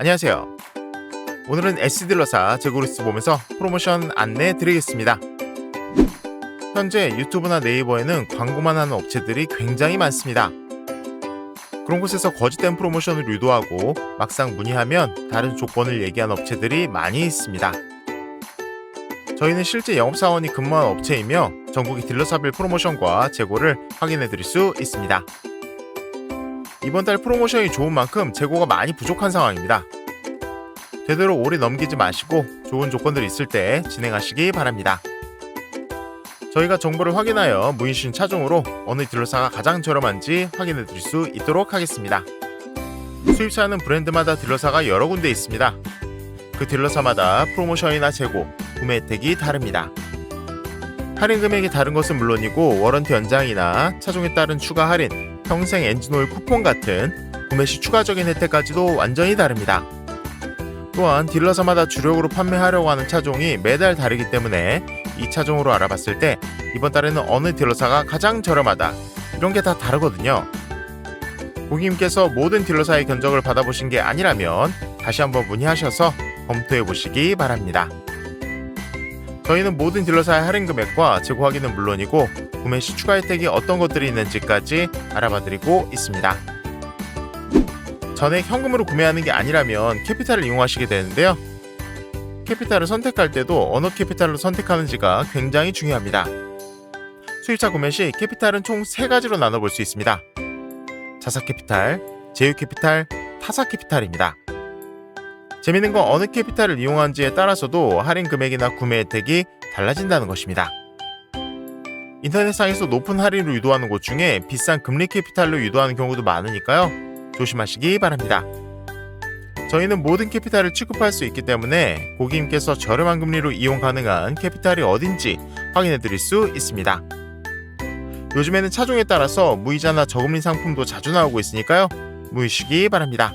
안녕하세요. 오늘은 S딜러사 제고리스 보면서 프로모션 안내 드리겠습니다. 현재 유튜브나 네이버에는 광고만 하는 업체들이 굉장히 많습니다. 그런 곳에서 거짓된 프로모션을 유도하고 막상 문의하면 다른 조건을 얘기한 업체들이 많이 있습니다. 저희는 실제 영업사원이 근무한 업체이며 전국의 딜러사별 프로모션과 재고를 확인해 드릴 수 있습니다. 이번 달 프로모션이 좋은 만큼 재고가 많이 부족한 상황입니다. 되도록 오래 넘기지 마시고 좋은 조건들이 있을 때 진행하시기 바랍니다. 저희가 정보를 확인하여 주신 차종으로 어느 딜러사가 가장 저렴한지 확인해 드릴 수 있도록 하겠습니다. 수입차는 브랜드마다 딜러사가 여러 군데 있습니다. 그 딜러사마다 프로모션이나 재고, 구매 혜택이 다릅니다. 할인 금액이 다른 것은 물론이고 워런티 연장이나 차종에 따른 추가 할인, 평생 엔진오일 쿠폰 같은 구매 시 추가적인 혜택까지도 완전히 다릅니다. 또한 딜러사마다 주력으로 판매하려고 하는 차종이 매달 다르기 때문에 이 차종으로 알아봤을 때 이번 달에는 어느 딜러사가 가장 저렴하다 이런 게 다 다르거든요. 고객님께서 모든 딜러사의 견적을 받아보신 게 아니라면 다시 한번 문의하셔서 검토해 보시기 바랍니다. 저희는 모든 딜러사의 할인 금액과 재고 확인은 물론이고 구매 시 추가 혜택이 어떤 것들이 있는지까지 알아봐 드리고 있습니다. 전액 현금으로 구매하는 게 아니라면 캐피탈을 이용하시게 되는데요. 캐피탈을 선택할 때도 어느 캐피탈로 선택하는지가 굉장히 중요합니다. 수입차 구매 시 캐피탈은 총 3가지로 나눠볼 수 있습니다. 자사 캐피탈, 제휴 캐피탈, 타사 캐피탈입니다. 재밌는 건 어느 캐피탈을 이용하는지에 따라서도 할인 금액이나 구매 혜택이 달라진다는 것입니다. 인터넷상에서 높은 할인을 유도하는 곳 중에 비싼 금리 캐피탈로 유도하는 경우도 많으니까요. 조심하시기 바랍니다. 저희는 모든 캐피탈을 취급할 수 있기 때문에 고객님께서 저렴한 금리로 이용 가능한 캐피탈이 어딘지 확인해 드릴 수 있습니다. 요즘에는 차종에 따라서 무이자나 저금리 상품도 자주 나오고 있으니까요. 무의시기 바랍니다.